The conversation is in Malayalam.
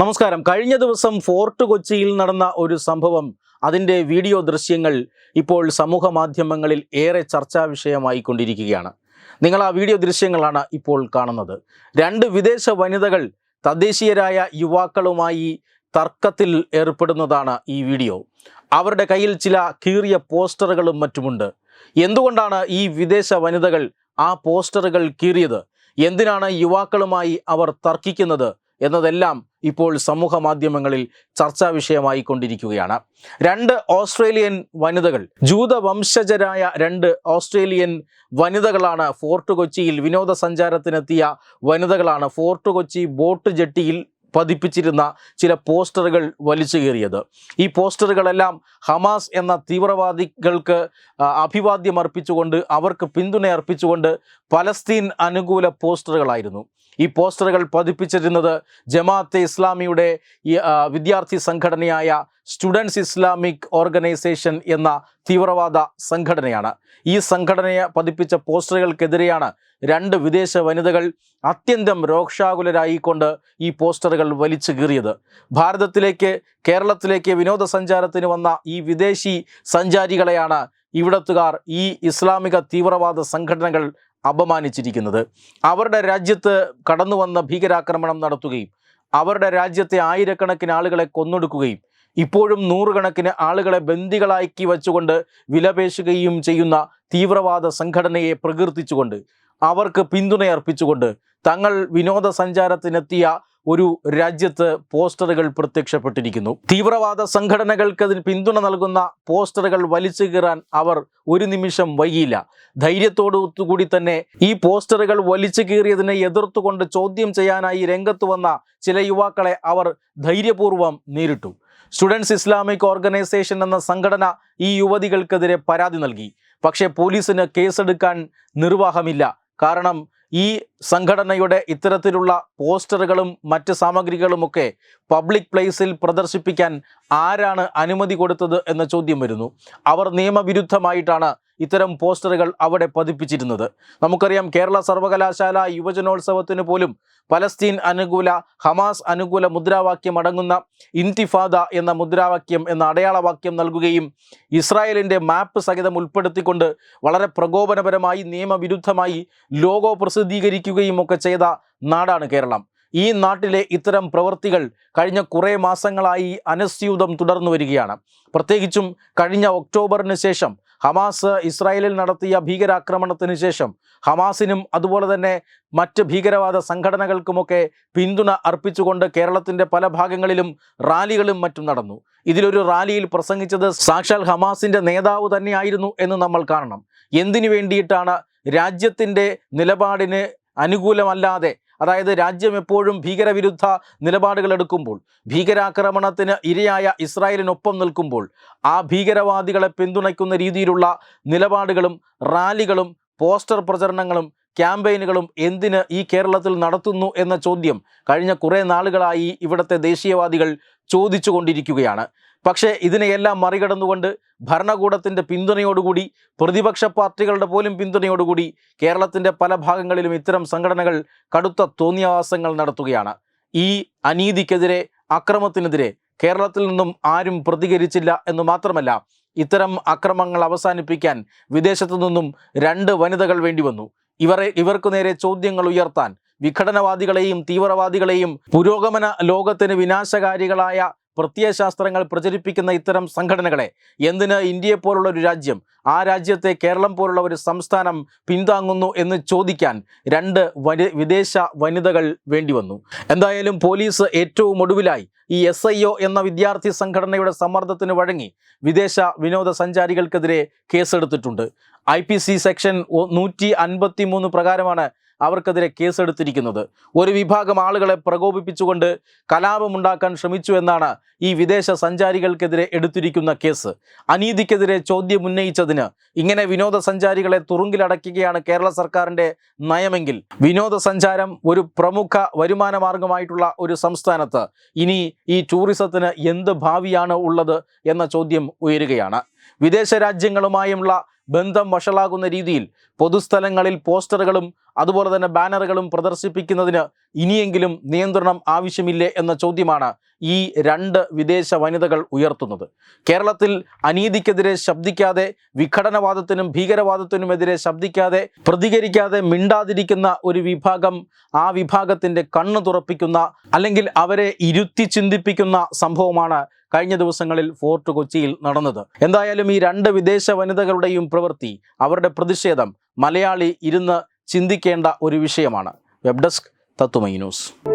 നമസ്കാരം. കഴിഞ്ഞ ദിവസം ഫോർട്ട് കൊച്ചിയിൽ നടന്ന ഒരു സംഭവം അതിന്റെ വീഡിയോ ദൃശ്യങ്ങൾ ഇപ്പോൾ സമൂഹ മാധ്യമങ്ങളിൽ ഏറെ ചർച്ചാ വിഷയമായി കൊണ്ടിരിക്കുകയാണ്. നിങ്ങൾ ആ വീഡിയോ ദൃശ്യങ്ങളാണ് ഇപ്പോൾ കാണുന്നത്. രണ്ട് വിദേശ വനിതകൾ തദ്ദേശീയരായ യുവാക്കളുമായി തർക്കത്തിൽ ഏർപ്പെടുന്നതാണ് ഈ വീഡിയോ. അവരുടെ കയ്യിൽ ചില കീറിയ പോസ്റ്ററുകളും മറ്റുമുണ്ട്. എന്തുകൊണ്ടാണ് ഈ വിദേശ വനിതകൾ ആ പോസ്റ്ററുകൾ കീറിയത്? എന്തിനാണ് യുവാക്കളുമായി അവർ തർക്കിക്കുന്നത്? എന്നതെല്ലാം ഇപ്പോൾ സമൂഹ മാധ്യമങ്ങളിൽ ചർച്ചാ വിഷയമായി കൊണ്ടിരിക്കുകയാണ്. രണ്ട് ഓസ്ട്രേലിയൻ വനിതകൾ ജൂത വംശജരായ രണ്ട് ഓസ്ട്രേലിയൻ വനിതകളാണ് ഫോർട്ട് കൊച്ചിയിൽ വിനോദസഞ്ചാരത്തിനെത്തിയ വനിതകളാണ് ഫോർട്ട് കൊച്ചി ബോട്ട് ജെട്ടിയിൽ പതിപ്പിച്ചിരുന്ന ചില പോസ്റ്ററുകൾ വലിച്ചു കീറിയത്. ഈ പോസ്റ്ററുകളെല്ലാം ഹമാസ് എന്ന തീവ്രവാദികൾക്ക് അഭിവാദ്യം അർപ്പിച്ചുകൊണ്ട് അവർക്ക് പിന്തുണ അർപ്പിച്ചുകൊണ്ട് പലസ്തീൻ അനുകൂല പോസ്റ്ററുകളായിരുന്നു. ഈ പോസ്റ്ററുകൾ പതിപ്പിച്ചിരുന്നത് ജമാഅത്തെ ഇസ്ലാമിയുടെ വിദ്യാർത്ഥി സംഘടനയായ സ്റ്റുഡൻസ് ഇസ്ലാമിക് ഓർഗനൈസേഷൻ എന്ന തീവ്രവാദ സംഘടനയാണ്. ഈ സംഘടനയെ പതിപ്പിച്ച പോസ്റ്ററുകൾക്കെതിരെയാണ് രണ്ട് വിദേശ വനിതകൾ അത്യന്തം രോക്ഷാകുലരായിക്കൊണ്ട് ഈ പോസ്റ്ററുകൾ വലിച്ചു കീറിയത്. ഭാരതത്തിലേക്ക് കേരളത്തിലേക്ക് വിനോദസഞ്ചാരത്തിന് വന്ന ഈ വിദേശി സഞ്ചാരികളെയാണ് ഇവിടത്തുകാർ ഈ ഇസ്ലാമിക തീവ്രവാദ സംഘടനകൾ അപമാനിച്ചിരിക്കുന്നത്. അവരുടെ രാജ്യത്ത് കടന്നു വന്ന ഭീകരാക്രമണം നടത്തുകയും അവരുടെ രാജ്യത്തെ ആയിരക്കണക്കിന് ആളുകളെ കൊന്നൊടുക്കുകയും ഇപ്പോഴും നൂറുകണക്കിന് ആളുകളെ ബന്ദികളാക്കി വച്ചുകൊണ്ട് വിലപേശുകയും ചെയ്യുന്ന തീവ്രവാദ സംഘടനയെ പ്രകീർത്തിച്ചുകൊണ്ട് അവർക്ക് പിന്തുണയർപ്പിച്ചുകൊണ്ട് തങ്ങൾ വിനോദസഞ്ചാരത്തിനെത്തിയ ഒരു രാജ്യത്ത് പോസ്റ്ററുകൾ പ്രത്യക്ഷപ്പെട്ടിരിക്കുന്നു. തീവ്രവാദ സംഘടനകൾക്ക് പിന്തുണ നൽകുന്ന പോസ്റ്ററുകൾ വലിച്ചു കീറാൻ അവർ ഒരു നിമിഷം വൈകിയില്ല. ധൈര്യത്തോടുകൂടി തന്നെ ഈ പോസ്റ്ററുകൾ വലിച്ചു കീറിയതിനെ എതിർത്തുകൊണ്ട് ചോദ്യം ചെയ്യാനായി രംഗത്ത് വന്ന ചില യുവാക്കളെ അവർ ധൈര്യപൂർവം നേരിട്ടു. സ്റ്റുഡൻസ് ഇസ്ലാമിക് ഓർഗനൈസേഷൻ എന്ന സംഘടന ഈ യുവതികൾക്കെതിരെ പരാതി നൽകി. പക്ഷേ പോലീസിന് കേസെടുക്കാൻ നിർവാഹമില്ല. കാരണം ഈ സംഘടനയുടെ ഇത്തരത്തിലുള്ള പോസ്റ്ററുകളും മറ്റ് സാമഗ്രികളുമൊക്കെ പബ്ലിക് പ്ലേസിൽ പ്രദർശിപ്പിക്കാൻ ആരാണ് അനുമതി കൊടുത്തത് എന്ന ചോദ്യം വരുന്നു. അവർ നിയമവിരുദ്ധമായിട്ടാണ് ഇത്തരം പോസ്റ്ററുകൾ അവിടെ പതിപ്പിച്ചിരുന്നത്. നമുക്കറിയാം കേരള സർവകലാശാല യുവജനോത്സവത്തിന് പോലും പലസ്തീൻ അനുകൂല ഹമാസ് അനുകൂല മുദ്രാവാക്യം അടങ്ങുന്ന ഇൻതിഫാദ എന്ന മുദ്രാവാക്യം എന്ന അടയാളവാക്യം നൽകുകയും ഇസ്രായേലിന്റെ മാപ്പ് സഹിതം ഉൾപ്പെടുത്തിക്കൊണ്ട് വളരെ പ്രകോപനപരമായി നിയമവിരുദ്ധമായി ലോഗോ പ്രസിദ്ധീകരിക്കുകയും ഒക്കെ ചെയ്ത നാടാണ് കേരളം. ഈ നാട്ടിലെ ഇത്തരം പ്രവൃത്തികൾ കഴിഞ്ഞ കുറേ മാസങ്ങളായി അനസ്യൂതം തുടർന്നു വരികയാണ്. പ്രത്യേകിച്ചും കഴിഞ്ഞ ഒക്ടോബറിന് ശേഷം ഹമാസ് ഇസ്രായേലിൽ നടത്തിയ ഭീകരാക്രമണത്തിന് ശേഷം ഹമാസിനും അതുപോലെ തന്നെ മറ്റ് ഭീകരവാദ സംഘടനകൾക്കുമൊക്കെ പിന്തുണ അർപ്പിച്ചുകൊണ്ട് കേരളത്തിന്റെ പല ഭാഗങ്ങളിലും റാലികളും മറ്റും നടന്നു. ഇതിലൊരു റാലിയിൽ പ്രസംഗിച്ചത് സാക്ഷാൽ ഹമാസിന്റെ നേതാവ് തന്നെയായിരുന്നു എന്ന് നമ്മൾ കാണണം. എന്തിനു വേണ്ടിയിട്ടാണ് രാജ്യത്തിന്റെ നിലപാടിന് അനുകൂലമല്ലാതെ അതായത് രാജ്യം എപ്പോഴും ഭീകരവിരുദ്ധ നിലപാടുകൾ എടുക്കുമ്പോൾ ഭീകരാക്രമണത്തിന് ഇരയായ ഇസ്രായേലിനൊപ്പം നിൽക്കുമ്പോൾ ആ ഭീകരവാദികളെ പിന്തുണയ്ക്കുന്ന രീതിയിലുള്ള നിലപാടുകളും റാലികളും പോസ്റ്റർ പ്രചരണങ്ങളും ക്യാമ്പയിനുകളും എന്തിന് ഈ കേരളത്തിൽ നടത്തുന്നു എന്ന ചോദ്യം കഴിഞ്ഞ കുറേ നാളുകളായി ഇവിടുത്തെ ദേശീയവാദികൾ ചോദിച്ചുകൊണ്ടിരിക്കുകയാണ്. പക്ഷേ ഇതിനെയെല്ലാം മറികടന്നുകൊണ്ട് ഭരണകൂടത്തിന്റെ പിന്തുണയോടുകൂടി പ്രതിപക്ഷ പാർട്ടികളുടെ പോലും പിന്തുണയോടുകൂടി കേരളത്തിന്റെ പല ഭാഗങ്ങളിലും ഇത്തരം സംഘടനകൾ കടുത്ത തോന്നിയാവാസങ്ങൾ നടത്തുകയാണ്. ഈ അനീതിക്കെതിരെ അക്രമത്തിനെതിരെ കേരളത്തിൽ നിന്നും ആരും പ്രതികരിച്ചില്ല എന്ന് മാത്രമല്ല ഇത്തരം അക്രമങ്ങൾ അവസാനിപ്പിക്കാൻ വിദേശത്തു നിന്നും രണ്ട് വനിതകൾ വേണ്ടി വന്നു. ഇവരെ ഇവർക്കു നേരെ ചോദ്യങ്ങൾ ഉയർത്താൻ വിഘടനവാദികളെയും തീവ്രവാദികളെയും പുരോഗമന ലോകത്തിന് വിനാശകാരികളായ പ്രത്യയശാസ്ത്രങ്ങൾ പ്രചരിപ്പിക്കുന്ന ഇത്തരം സംഘടനകളെ എന്തിന് ഇന്ത്യയെ പോലുള്ള ഒരു രാജ്യം ആ രാജ്യത്തെ കേരളം പോലുള്ള ഒരു സംസ്ഥാനം പിന്താങ്ങുന്നു എന്ന് ചോദിക്കാൻ രണ്ട് വിദേശ വനിതകൾ വേണ്ടി വന്നു. എന്തായാലും പോലീസ് ഏറ്റവും ഒടുവിലായി ഈ എസ് എന്ന വിദ്യാർത്ഥി സംഘടനയുടെ സമ്മർദ്ദത്തിന് വഴങ്ങി വിദേശ വിനോദസഞ്ചാരികൾക്കെതിരെ കേസെടുത്തിട്ടുണ്ട്. ഐ പി സി സെക്ഷൻ നൂറ്റി അൻപത്തി മൂന്ന് പ്രകാരമാണ് അവർക്കെതിരെ കേസെടുത്തിരിക്കുന്നത്. ഒരു വിഭാഗം ആളുകളെ പ്രകോപിപ്പിച്ചുകൊണ്ട് കലാപമുണ്ടാക്കാൻ ശ്രമിച്ചു എന്നാണ് ഈ വിദേശ സഞ്ചാരികൾക്കെതിരെ എടുത്തിരിക്കുന്ന കേസ്. അനീതിക്കെതിരെ ചോദ്യം ഉന്നയിച്ചതിന് ഇങ്ങനെ വിനോദസഞ്ചാരികളെ തുറുങ്കിലടയ്ക്കുകയാണ് കേരള സർക്കാരിന്റെ നയമെങ്കിൽ. വിനോദസഞ്ചാരം ഒരു പ്രമുഖ വരുമാന മാർഗമായിട്ടുള്ള ഒരു സംസ്ഥാനത്ത് ഇനി ഈ ടൂറിസത്തിന് എന്ത് ഭാവിയാണ് ഉള്ളത് എന്ന ചോദ്യം ഉയരുകയാണ്. വിദേശ രാജ്യങ്ങളുമായുള്ള ബന്ധം വഷളാകുന്ന രീതിയിൽ പൊതുസ്ഥലങ്ങളിൽ പോസ്റ്ററുകളും അതുപോലെ തന്നെ ബാനറുകളും പ്രദർശിപ്പിക്കുന്നതിന് ഇനിയെങ്കിലും നിയന്ത്രണം ആവശ്യമില്ലേ എന്ന ചോദ്യമാണ് ഈ രണ്ട് വിദേശ വനിതകൾ ഉയർത്തുന്നത്. കേരളത്തിൽ അനീതിക്കെതിരെ ശബ്ദിക്കാതെ വിഘടനവാദത്തിനും ഭീകരവാദത്തിനുമെതിരെ ശബ്ദിക്കാതെ പ്രതികരിക്കാതെ മിണ്ടാതിരിക്കുന്ന ഒരു വിഭാഗം ആ വിഭാഗത്തിന്റെ കണ്ണു തുറപ്പിക്കുന്ന അല്ലെങ്കിൽ അവരെ ഇരുത്തി ചിന്തിപ്പിക്കുന്ന സംഭവമാണ് കഴിഞ്ഞ ദിവസങ്ങളിൽ ഫോർട്ട് കൊച്ചിയിൽ നടന്നത്. എന്തായാലും ഈ രണ്ട് വിദേശ വനിതകളുടെയും പ്രവൃത്തി അവരുടെ പ്രതിഷേധം മലയാളി ഇരുന്ന് ചിന്തിക്കേണ്ട ഒരു വിഷയമാണ്. Web desk Tatwamayi news.